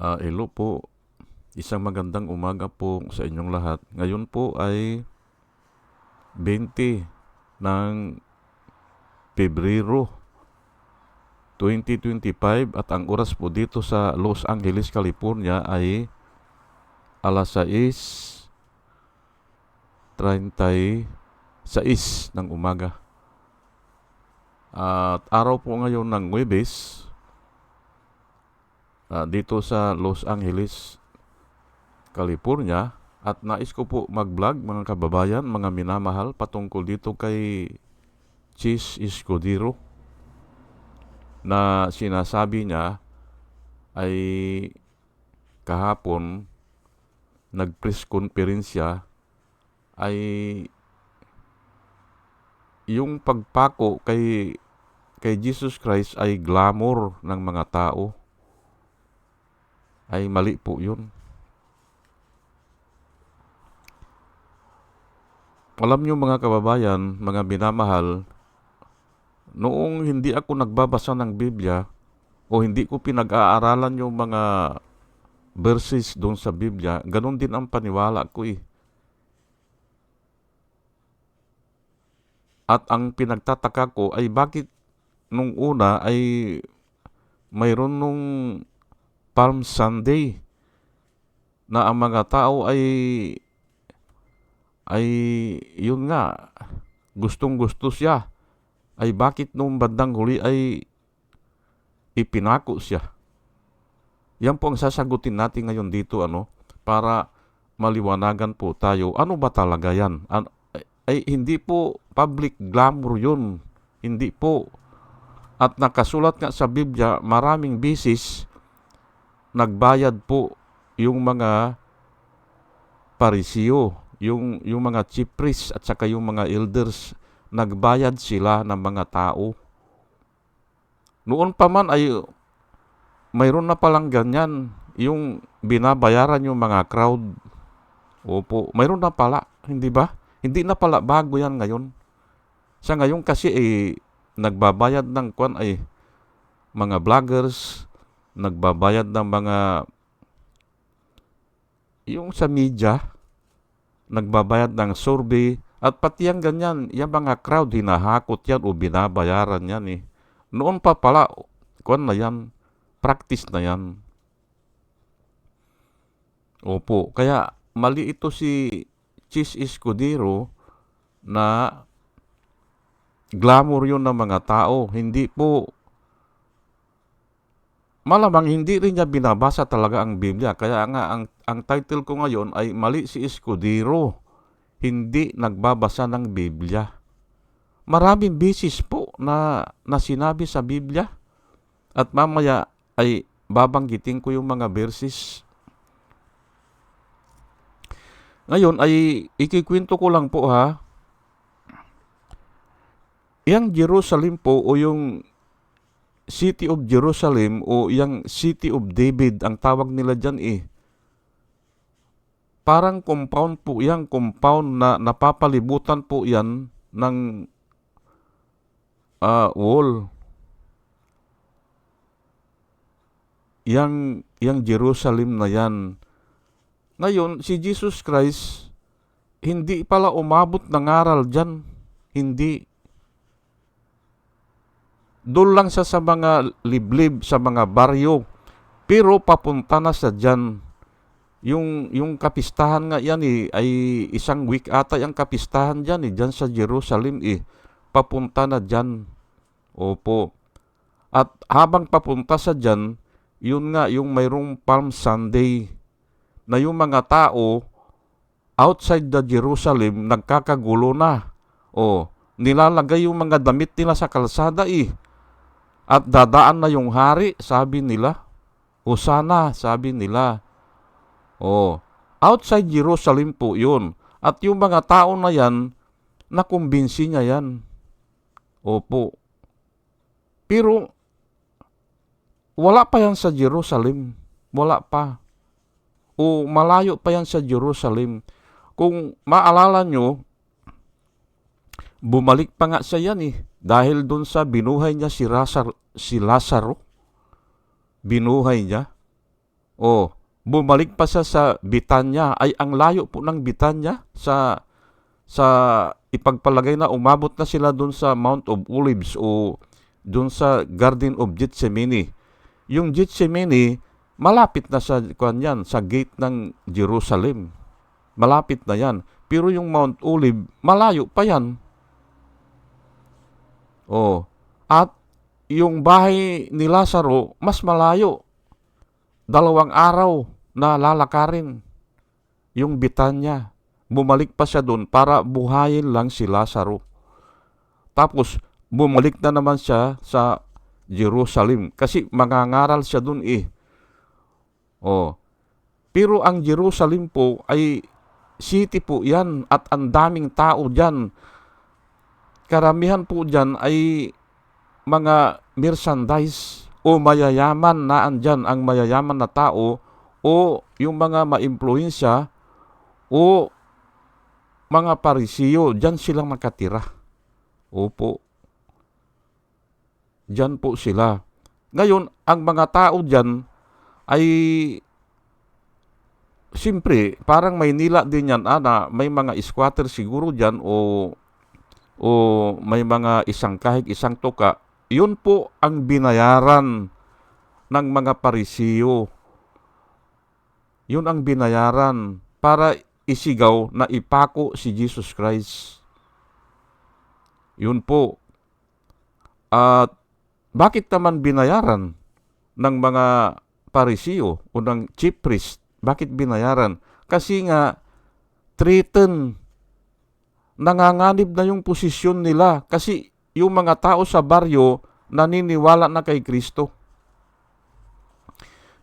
Ah, hello po. Isang magandang umaga po sa inyong lahat. Ngayon po ay 20 ng Pebrero 2025 at ang oras po dito sa Los Angeles, California ay alas 6.36 ng umaga. At araw po ngayon ng Webes, ah, dito sa Los Angeles, California at nais ko po mag-vlog mga kababayan, mga minamahal patungkol dito kay Cheese Escudero na sinasabi niya ay kahapon nag-press conference siya ay yung pagpako kay kay Jesus Christ ay glamour ng mga tao ay mali po yun. Alam nyo mga kababayan, mga binamahal, noong hindi ako nagbabasa ng Biblia o hindi ko pinag-aaralan yung mga verses doon sa Biblia, ganun din ang paniwala ko eh. At ang pinagtataka ko ay bakit nung una ay mayroon nung Palm Sunday na ang mga tao ay ay yun nga gustong gusto siya. Ay bakit nung bandang huli ay ipinako siya? Yan po ang sasagutin natin ngayon dito ano para maliwanagan po tayo. Ano ba talaga yan? An- ay, hindi po public glamour yun. Hindi po. At nakasulat nga sa Biblia maraming bisis nagbayad po yung mga parisiyo, yung, yung mga chief priests at saka yung mga elders, nagbayad sila ng mga tao. Noon pa man ay mayroon na palang ganyan, yung binabayaran yung mga crowd. Opo, mayroon na pala, hindi ba? Hindi na pala bago yan ngayon. Sa ngayon kasi eh, nagbabayad ng kwan ay mga vloggers, nagbabayad ng mga yung sa media, nagbabayad ng survey, at pati yung ganyan, yung mga crowd, hinahakot yan o binabayaran yan eh. Noon pa pala, kuan na yan, practice na yan. Opo, kaya mali ito si Cheese Escudero na glamour yun ng mga tao. Hindi po malamang hindi rin niya binabasa talaga ang Biblia. Kaya nga, ang, ang title ko ngayon ay Mali si Escudero, hindi nagbabasa ng Biblia. Maraming bisis po na, na sinabi sa Biblia. At mamaya ay babanggitin ko yung mga verses. Ngayon ay ikikwento ko lang po ha. Yang Jerusalem po o yung City of Jerusalem o yung City of David ang tawag nila dyan eh. Parang compound po yan, compound na napapalibutan po yan ng uh, wall. Yang, yang Jerusalem na yan. Ngayon, si Jesus Christ, hindi pala umabot ng aral dyan. Hindi doon lang siya sa mga liblib, sa mga baryo. Pero papunta na sa dyan. Yung, yung kapistahan nga yan eh, ay isang week ata yung kapistahan dyan eh, dyan sa Jerusalem eh. Papunta na dyan. Opo. At habang papunta sa dyan, yun nga yung mayroong Palm Sunday na yung mga tao outside the Jerusalem nagkakagulo na. O, nilalagay yung mga damit nila sa kalsada eh. At dadaan na yung hari, sabi nila. O sana, sabi nila. O, outside Jerusalem po yun. At yung mga tao na yan, nakumbinsi niya yan. Opo. Pero, wala pa yan sa Jerusalem. Wala pa. O malayo pa yan sa Jerusalem. Kung maalala nyo, bumalik pa nga siya yan eh. Dahil doon sa binuhay niya si, Lazar, si Lazaro. Binuhay niya. O, bumalik pa siya sa Bitanya. Ay, ang layo po ng Bitanya sa sa ipagpalagay na umabot na sila dun sa Mount of Olives o dun sa Garden of Gethsemane. Yung Gethsemane, malapit na sa kuan yan, sa gate ng Jerusalem. Malapit na yan. Pero yung Mount Olive, malayo pa yan. Oh. At yung bahay ni Lazaro, mas malayo. Dalawang araw na lalakarin. Yung Bitanya. Bumalik pa siya doon para buhayin lang si Lazaro. Tapos, bumalik na naman siya sa Jerusalem. Kasi mangangaral siya doon eh. Oh. Pero ang Jerusalem po ay city po yan at ang daming tao dyan. Karamihan po dyan ay mga merchandise o mayayaman na andyan ang mayayaman na tao o yung mga maimpluensya o mga parisiyo, dyan silang nakatira. Opo. Dyan po sila. Ngayon, ang mga tao dyan ay Siyempre, parang Maynila din yan, ah, na may mga squatter siguro dyan o, o may mga isang kahig, isang tuka. Yun po ang binayaran ng mga parisiyo. Yun ang binayaran para isigaw na ipako si Jesus Christ. Yun po. At bakit naman binayaran ng mga parisiyo o ng chief priest? Bakit binayaran? Kasi nga, threaten, nanganganib na yung posisyon nila. Kasi yung mga tao sa baryo naniniwala na kay Kristo.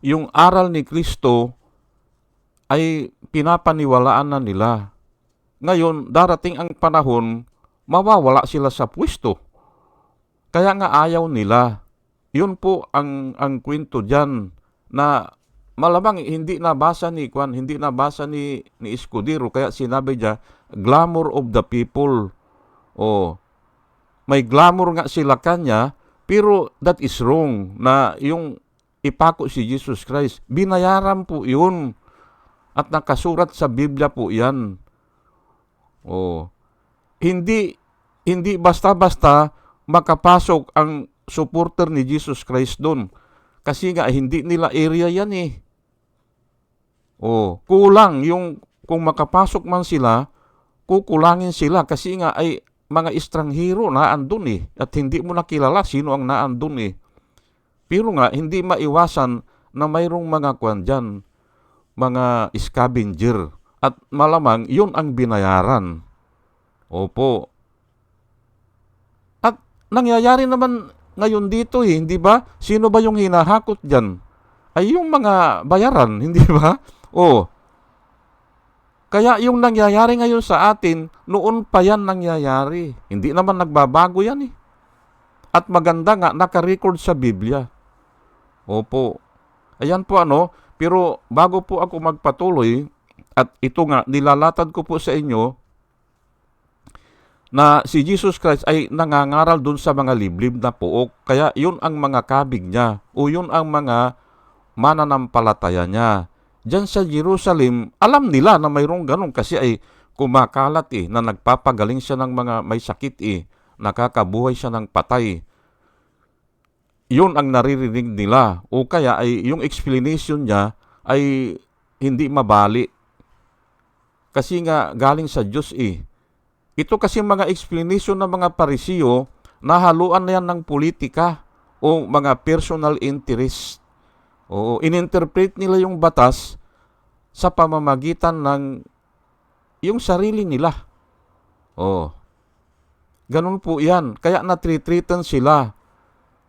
Yung aral ni Kristo ay pinapaniwalaan na nila. Ngayon, darating ang panahon, mawawala sila sa pwesto. Kaya nga ayaw nila. Yun po ang, ang kwento dyan na malamang hindi nabasa ni Kwan, hindi nabasa ni, ni Escudero. Kaya sinabi niya, glamour of the people. O, may glamour nga sila kanya, pero that is wrong na yung ipako si Jesus Christ. Binayaran po yun. At nakasurat sa Biblia po yan. O, hindi, hindi basta-basta makapasok ang supporter ni Jesus Christ doon. Kasi nga, hindi nila area yan eh. O, kulang yung, kung makapasok man sila, kukulangin sila kasi nga ay mga estranghero na andun eh. At hindi mo nakilala sino ang naandun eh. Pero nga, hindi maiwasan na mayroong mga kwan dyan, mga scavenger. At malamang, yun ang binayaran. Opo. At nangyayari naman ngayon dito eh, hindi ba? Sino ba yung hinahakot dyan? Ay yung mga bayaran, hindi ba? Oh. Kaya yung nangyayari ngayon sa atin, noon pa yan nangyayari. Hindi naman nagbabago yan eh. At maganda nga, nakarecord sa Biblia. Opo. Ayan po ano, pero bago po ako magpatuloy, at ito nga, nilalatad ko po sa inyo, na si Jesus Christ ay nangangaral dun sa mga liblib na puok. Kaya yun ang mga kabig niya, o yun ang mga mananampalataya niya. Diyan sa Jerusalem, alam nila na mayroong ganun kasi ay kumakalat eh, na nagpapagaling siya ng mga may sakit eh, nakakabuhay siya ng patay. Yun ang naririnig nila. O kaya ay yung explanation niya ay hindi mabali. Kasi nga galing sa Diyos eh. Ito kasi mga explanation ng mga parisiyo, nahaluan na yan ng politika o mga personal interest. Oo, ininterpret nila yung batas sa pamamagitan ng yung sarili nila. Oh. Ganun po yan. Kaya natritreatan sila.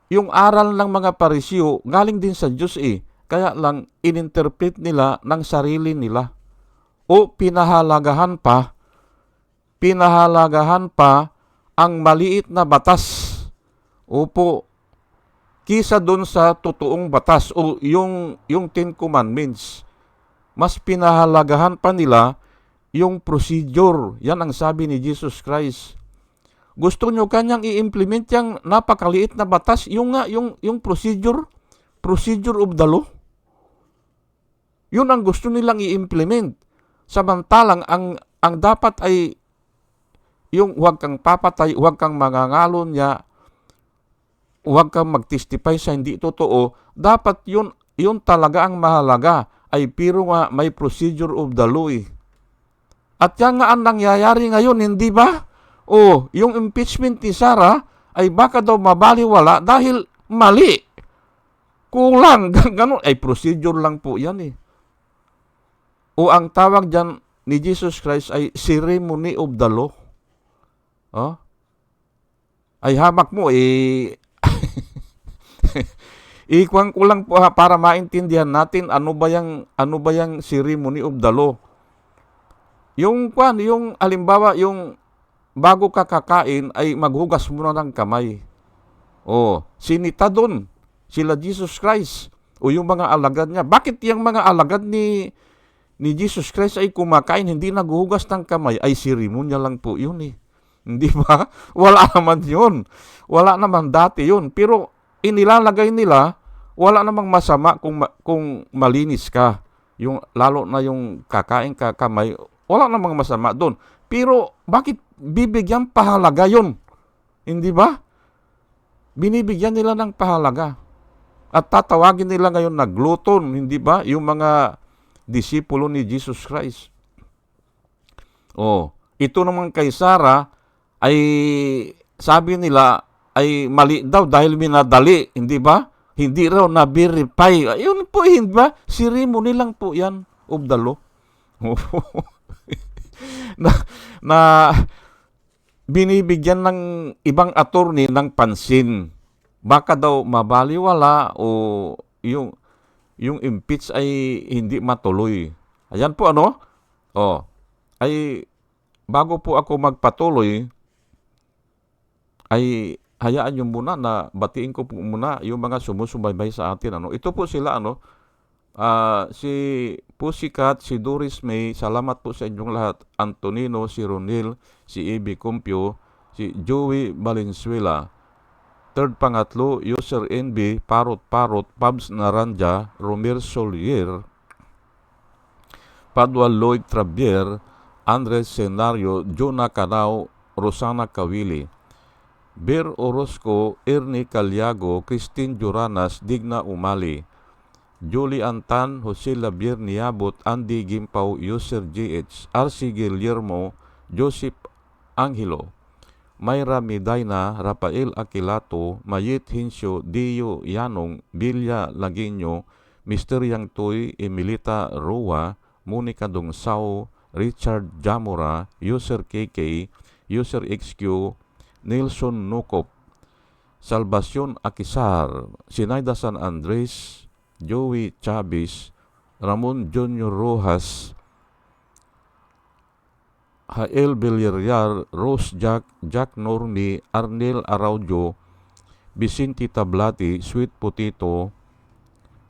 Yung aral ng mga parisyo, galing din sa Diyos eh. Kaya lang, ininterpret nila ng sarili nila. O pinahalagahan pa, pinahalagahan pa ang maliit na batas. Opo, kisa doon sa totoong batas o yung, yung Ten Commandments. Mas pinahalagahan pa nila yung procedure. Yan ang sabi ni Jesus Christ. Gusto nyo kanyang i-implement yung napakaliit na batas, yung nga, yung, yung procedure, procedure of the law. Yun ang gusto nilang i-implement. Samantalang ang ang dapat ay yung huwag kang papatay, huwag kang mangangalon niya, huwag kang magtestify sa hindi totoo, dapat yun, yun talaga ang mahalaga ay pero nga may procedure of the law eh. At yan nga ang nangyayari ngayon, hindi ba? O, yung impeachment ni Sarah ay baka daw mabaliwala dahil mali. Kulang, ganun. Ay, procedure lang po yan eh. O ang tawag dyan ni Jesus Christ ay ceremony of the law. Oh? Ay hamak mo eh Ikuan ko lang po ha, para maintindihan natin ano ba yung ano ba yung ceremony of the law. Yung kwan, yung halimbawa yung bago ka kakain ay maghugas muna ng kamay. Oh, sinita doon sila Jesus Christ o yung mga alagad niya. Bakit yung mga alagad ni ni Jesus Christ ay kumakain hindi naghuhugas ng kamay ay seremonya lang po yun eh. Hindi ba? Wala naman yun. Wala naman dati yun. Pero inilalagay nila, wala namang masama kung, kung malinis ka. Yung, lalo na yung kakain ka kamay, wala namang masama doon. Pero bakit bibigyan pahalaga yun? Hindi ba? Binibigyan nila ng pahalaga. At tatawagin nila ngayon na gluton, hindi ba? Yung mga disipulo ni Jesus Christ. Oh, ito naman kay Sarah ay sabi nila ay mali daw dahil minadali, hindi ba? Hindi raw na-verify. Ayun po, hindi ba? Ceremony lang po yan of the law. na, na binibigyan ng ibang attorney ng pansin. Baka daw mabaliwala o yung yung impeach ay hindi matuloy. Ayan po ano? Oh, ay bago po ako magpatuloy ay hayaan nyo muna na batiin ko po muna yung mga sumusubaybay sa atin. Ano. Ito po sila, ano, uh, si Pussycat, si Doris May, salamat po sa inyong lahat. Antonino, si Ronil, si Ibi Cumpio, si Joey Valenzuela. Third pangatlo, User NB, Parot Parot, Pabs Naranja, Romir Solier, Padua Lloyd Trabier, Andres Senario, Jonah Canao, Rosana Kawili. Bir Orozco, Ernie Calyago, Christine Juranas, Digna Umali, Julie Antan, Jose Labier Niabot, Andy Gimpaw, User GH, RC Guillermo, Joseph Angelo, Mayra Medina, Rafael Aquilato, Mayit Hinsyo, Dio Yanong, Bilya Laginyo, Mr. Yang Toy, Emilita Roa, Monica Dongsao, Richard Jamora, User KK, User XQ, Nelson Nukop, Salvacion Akisar, Sinayda San Andres, Joey Chavez, Ramon Junior Rojas, Hael Villarreal, Rose Jack, Jack Norni, Arnel Araujo, Vicente Tablati, Sweet Potato,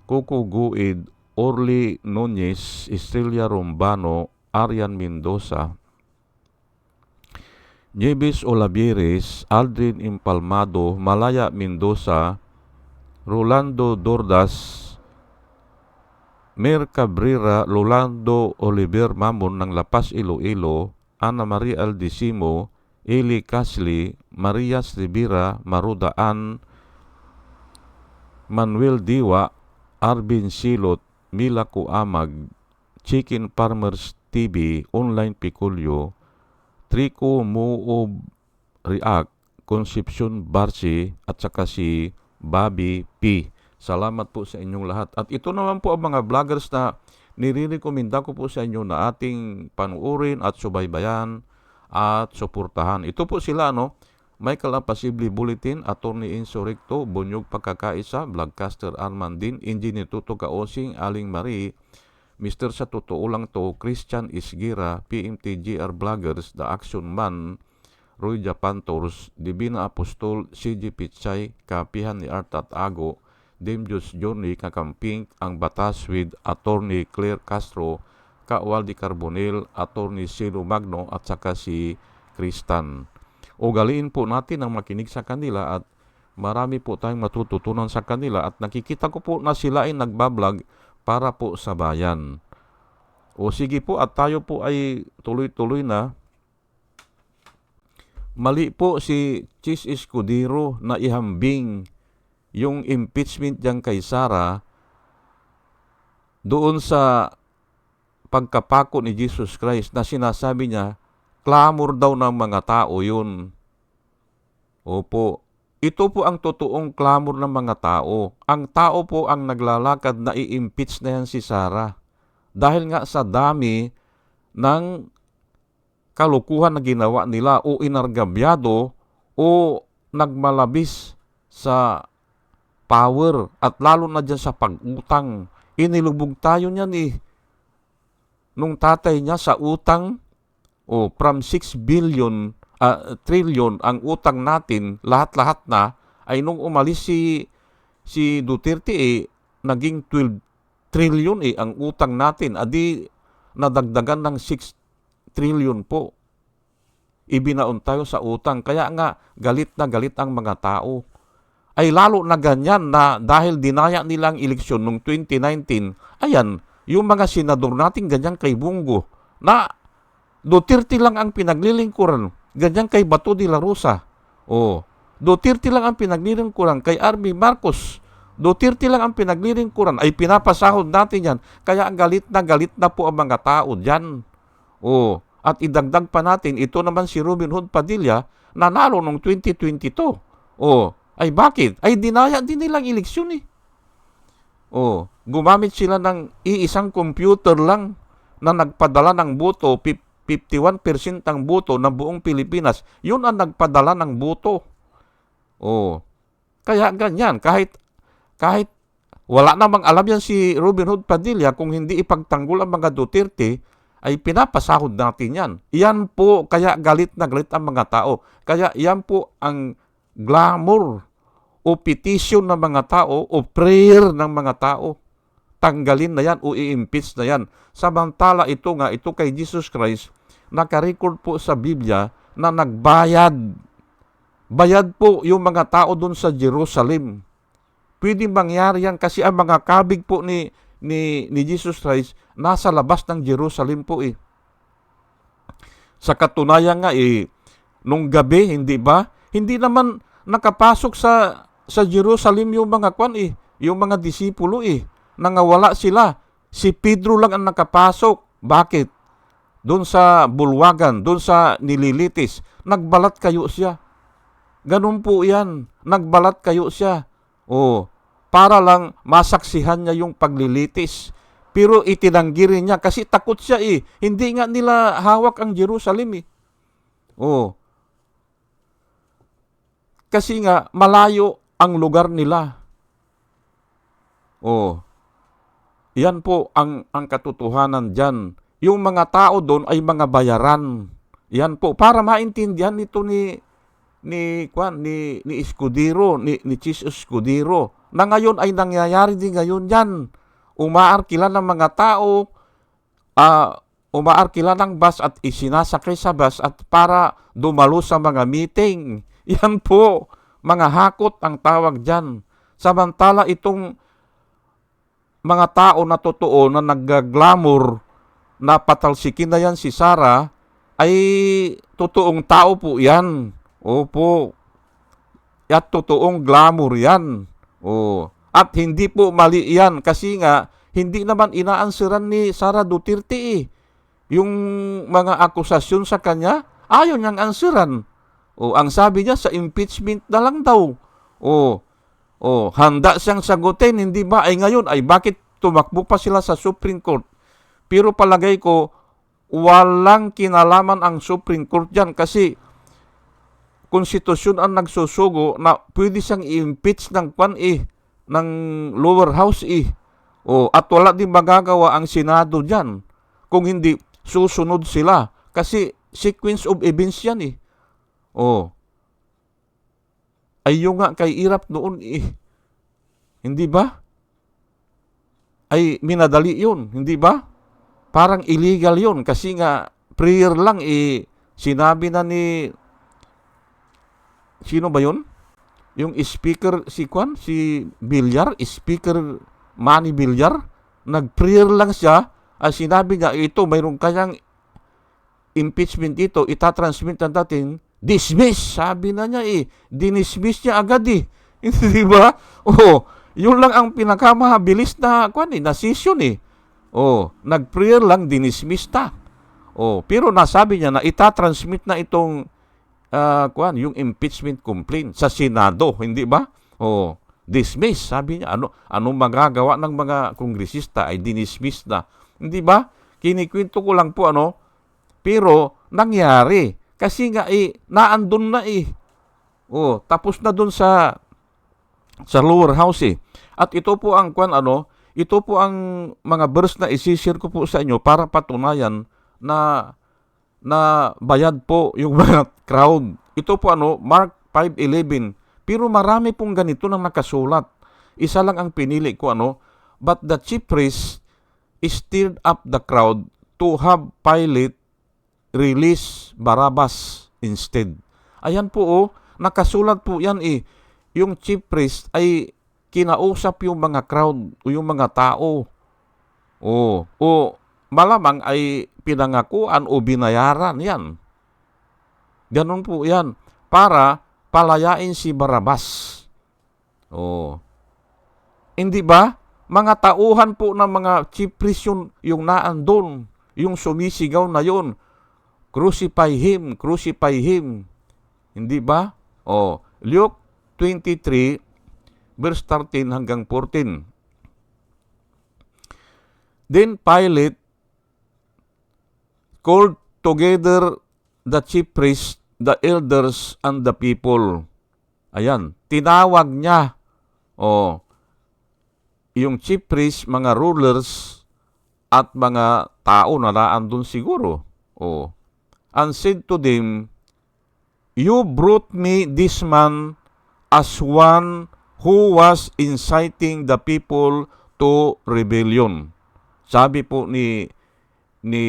Coco Guid, Orly Nunez, Estrella Rombano, Arian Mendoza, Nieves Olavieres, Aldrin Impalmado, Malaya Mendoza, Rolando Dordas, Mer Cabrera, Rolando Oliver Mamon ng Lapas Iloilo, Ana Maria Aldisimo, Eli Casli, Maria Rivera, Marudaan, Manuel Diwa, Arvin Silot, Mila Kuamag, Chicken Farmers TV, Online Piculyo, Trico Moob React, Concepcion Barsi at saka si Bobby P. Salamat po sa inyong lahat. At ito naman po ang mga vloggers na nire-recommenda ko po sa inyo na ating panuorin at subaybayan at suportahan. Ito po sila, no? Michael Apasible Bulletin, Attorney Insurrecto, Bunyog Pagkakaisa, Vlogcaster Armandin, Engineer Tuto Kaosing, Aling Marie, Mr. Sa totoo lang to, Christian Isgira, PMTGR Vloggers, The Action Man, Roy Japantors, Divina Apostol, CG Pichay, Kapihan ni Art at Ago, Dame Johnny, Kakamping, Ang Batas with Attorney Claire Castro, Kawaldi Carbonel, Attorney Silo Magno at saka si Kristan. Ugaliin po natin ang makinig sa kanila at marami po tayong matututunan sa kanila at nakikita ko po na sila ay nagbablog para po sa bayan. O sige po at tayo po ay tuloy-tuloy na. Mali po si Chis Escudero na ihambing yung impeachment dyan kay Sara doon sa pagkapako ni Jesus Christ na sinasabi niya, clamor daw ng mga tao yun. Opo, ito po ang totoong clamor ng mga tao. Ang tao po ang naglalakad na i-impeach na yan si Sara. Dahil nga sa dami ng kalukuhan na ginawa nila o inargabyado o nagmalabis sa power at lalo na dyan sa pag-utang. Inilubog tayo niyan eh. Nung tatay niya sa utang, o from 6 billion, ah, trillion ang utang natin, lahat-lahat na, ay nung umalis si, si Duterte eh, naging 12 trillion eh, ang utang natin. Adi, nadagdagan ng 6 trillion po. Ibinaon tayo sa utang. Kaya nga, galit na galit ang mga tao ay lalo na ganyan na dahil dinaya nilang eleksyon noong 2019, ayan, yung mga senador natin ganyan kay Bungo, na Duterte lang ang pinaglilingkuran, ganyan kay Bato de la Rosa. O, Duterte lang ang pinaglilingkuran kay Arby Marcos. Duterte lang ang pinaglilingkuran, ay pinapasahod natin yan. Kaya ang galit na galit na po ang mga tao dyan. O, at idagdag pa natin, ito naman si Robin Hood Padilla, nanalo noong 2022. O, ay bakit? Ay dinaya din nilang eleksyon eh. Oh, gumamit sila ng iisang computer lang na nagpadala ng boto, 51% ang boto ng buong Pilipinas. Yun ang nagpadala ng boto. Oh. Kaya ganyan, kahit kahit wala namang alam yan si Robin Hood Padilla kung hindi ipagtanggol ang mga Duterte, ay pinapasahod natin yan. Yan po, kaya galit na galit ang mga tao. Kaya yan po ang glamour o petition ng mga tao o prayer ng mga tao. Tanggalin na yan o i-impeach na yan. Samantala ito nga, ito kay Jesus Christ, nakarecord po sa Biblia na nagbayad. Bayad po yung mga tao doon sa Jerusalem. Pwede mangyari yan kasi ang mga kabig po ni, ni, ni Jesus Christ nasa labas ng Jerusalem po eh. Sa katunayan nga eh, nung gabi, hindi ba? Hindi naman nakapasok sa sa Jerusalem yung mga kwan eh, yung mga disipulo eh, nangawala sila. Si Pedro lang ang nakapasok. Bakit? Doon sa bulwagan, doon sa nililitis, nagbalat kayo siya. Ganun po yan. Nagbalat kayo siya. O, para lang masaksihan niya yung paglilitis. Pero itinanggi rin niya kasi takot siya eh. Hindi nga nila hawak ang Jerusalem eh. O, kasi nga malayo ang lugar nila. Oh, yan po ang, ang katotohanan dyan. Yung mga tao doon ay mga bayaran. Yan po, para maintindihan nito ni ni kwan ni ni Escudero, ni ni Chis Escudero na ngayon ay nangyayari din ngayon yan. Umaarkila ng mga tao, uh, umaarkila ng bus at isinasakay sa bus at para dumalo sa mga meeting. Yan po, mga hakot ang tawag dyan. Samantala itong mga tao na totoo na naggaglamor na patalsikin na yan si Sarah ay totoong tao po yan. Opo. At totoong glamour yan. O. At hindi po mali yan kasi nga hindi naman inaansiran ni Sara Duterte eh. Yung mga akusasyon sa kanya, ayaw niyang ansiran. O, ang sabi niya sa impeachment na lang daw. O, o handa siyang sagutin, hindi ba? Ay ngayon, ay bakit tumakbo pa sila sa Supreme Court? Pero palagay ko, walang kinalaman ang Supreme Court dyan kasi konstitusyon ang nagsusugo na pwede siyang i-impeach ng kwan eh, ng lower house eh. O, at wala din magagawa ang Senado dyan kung hindi susunod sila. Kasi sequence of events yan eh. Oh. Ay yung nga kay Irap noon eh. Hindi ba? Ay minadali yun, hindi ba? Parang illegal yun kasi nga prayer lang eh sinabi na ni sino ba yun? Yung speaker si Kwan, si Bilyar, speaker Manny Bilyar nag-prayer lang siya, at sinabi niya, ito, mayroon kayang impeachment ito, itatransmit na natin, dismiss, sabi na niya eh, dinismiss niya agad eh. Di ba? Oh, yun lang ang pinakamahabilis na, kwan eh, na session eh. Oh, nag-prayer lang, dinismiss ta. Oh, pero nasabi niya na itatransmit na itong ah, kwan, yung impeachment complaint sa Senado, hindi ba? Oh, dismiss, sabi niya. Ano anong magagawa ng mga kongresista ay dinismiss na. Hindi ba? Kinikwento ko lang po ano, pero nangyari kasi nga eh naandun na eh. Oh, tapos na dun sa sa lower house eh. At ito po ang kwan ano, ito po ang mga verse na isishare ko po sa inyo para patunayan na na bayad po yung mga crowd. Ito po ano, Mark 5.11. Pero marami pong ganito na nakasulat. Isa lang ang pinili ko ano, but the chief priest stirred up the crowd to have Pilate release Barabbas instead. Ayan po oh, nakasulat po yan eh. Yung chief priest ay kinausap yung mga crowd o yung mga tao. O, o malamang ay pinangakuan o binayaran yan. Ganon po yan. Para palayain si Barabas. O. Hindi ba? Mga tauhan po ng mga chief priest yung, naandun. Yung sumisigaw na yun. Crucify him, crucify him. Hindi ba? O, Luke 23, verse 13 hanggang 14. Then Pilate called together the chief priests, the elders, and the people. Ayan, tinawag niya, o, yung chief priests, mga rulers, at mga tao na naandun siguro. O, and said to them, You brought me this man as one who was inciting the people to rebellion. Sabi po ni ni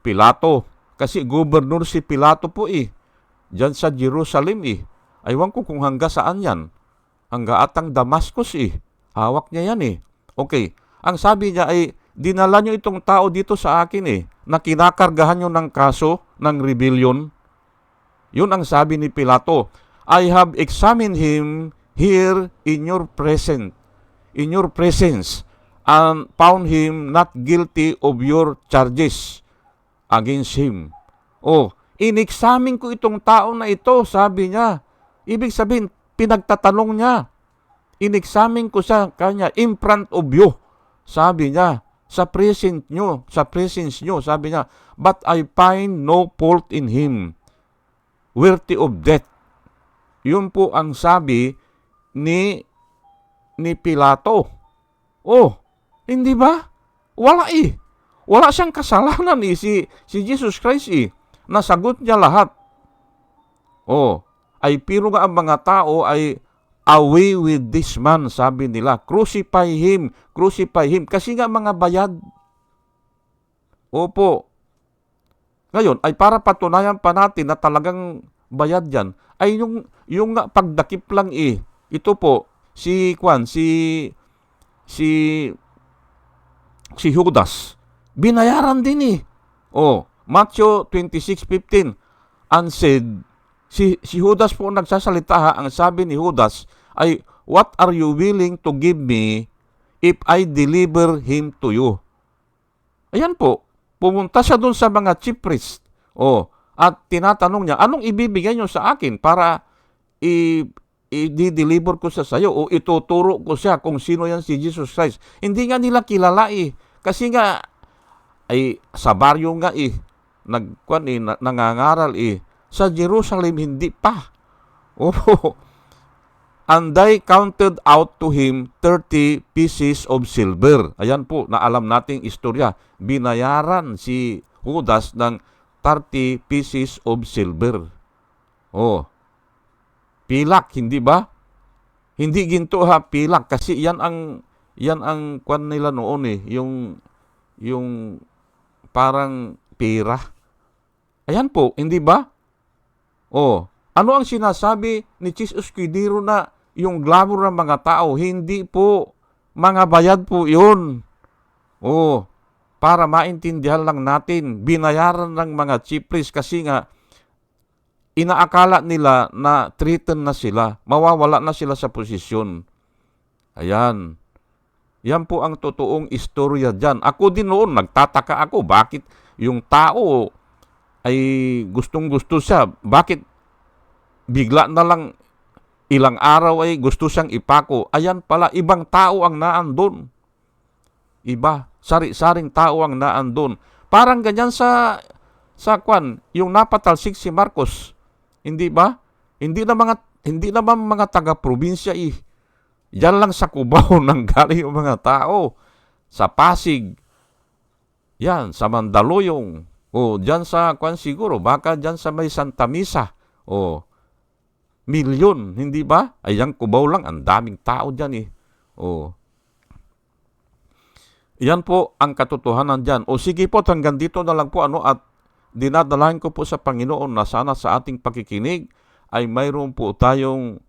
Pilato kasi gobernur si Pilato po eh. Diyan sa Jerusalem eh. Aywan ko kung hangga saan yan. Hangga atang Damascus eh. Hawak niya yan eh. Okay. Ang sabi niya ay, dinala niyo itong tao dito sa akin eh, na kinakargahan niyo ng kaso ng rebellion. Yun ang sabi ni Pilato. I have examined him here in your present, in your presence, and found him not guilty of your charges against him. Oh, inexamine ko itong tao na ito, sabi niya. Ibig sabihin, pinagtatanong niya. Inexamine ko sa kanya in front of you, sabi niya. Sa present nyo, sa presence nyo, sabi niya, but I find no fault in him, worthy of death. Yun po ang sabi ni ni Pilato. Oh, hindi ba? Wala eh. Wala siyang kasalanan eh, si, si Jesus Christ eh. Nasagot niya lahat. Oh, ay pero nga ang mga tao ay away with this man, sabi nila. Crucify him, crucify him. Kasi nga mga bayad. Opo. Ngayon, ay para patunayan pa natin na talagang bayad yan, ay yung, yung pagdakip lang eh. Ito po, si Kwan, si si si Judas, binayaran din eh. Oh, Matthew 26:15 and si, si Judas po nagsasalita ha, ang sabi ni Judas ay, What are you willing to give me if I deliver him to you? Ayan po, pumunta siya doon sa mga chief priest. Oh, at tinatanong niya, anong ibibigay niyo sa akin para i i-deliver ko sa sayo o ituturo ko siya kung sino yan si Jesus Christ. Hindi nga nila kilala eh. Kasi nga, ay sa baryo nga eh, nagkwan eh, na, nangangaral eh. Sa Jerusalem, hindi pa. Oh, and they counted out to him 30 pieces of silver. Ayan po, na alam nating istorya. Binayaran si Judas ng 30 pieces of silver. Oh, pilak, hindi ba? Hindi ginto ha, pilak kasi yan ang yan ang kwan nila noon eh, yung yung parang pera. Ayan po, hindi ba? Oh, ano ang sinasabi ni Jesus Kidiro na yung glamour ng mga tao? Hindi po, mga bayad po yun. Oo, para maintindihan lang natin, binayaran ng mga chief priest kasi nga inaakala nila na threatened na sila, mawawala na sila sa posisyon. Ayan. Yan po ang totoong istorya dyan. Ako din noon, nagtataka ako, bakit yung tao ay gustong gusto siya, bakit bigla na lang ilang araw ay gusto siyang ipako. Ayan pala, ibang tao ang naandun. Iba, sari-saring tao ang naandun. Parang ganyan sa sa kwan, yung napatalsik si Marcos. Hindi ba? Hindi na mga hindi naman mga taga-probinsya eh. Yan lang sa Cubao nang galing yung mga tao. Sa Pasig. Yan, sa Mandaluyong. O, dyan sa, kwan siguro, baka dyan sa may Santa Misa. O, milyon, hindi ba? Ay, yung Cubao lang, ang daming tao dyan eh. O, yan po ang katotohanan dyan. O sige po, hanggang dito na lang po ano at dinadalahin ko po sa Panginoon na sana sa ating pakikinig ay mayroon po tayong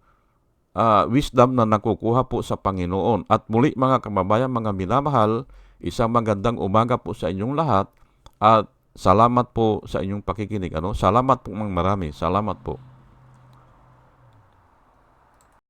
ah, wisdom na nakukuha po sa Panginoon. At muli mga kababayan, mga minamahal, isang magandang umaga po sa inyong lahat at salamat po sa inyong pakikinig. Ano? Salamat po mang marami. Salamat po.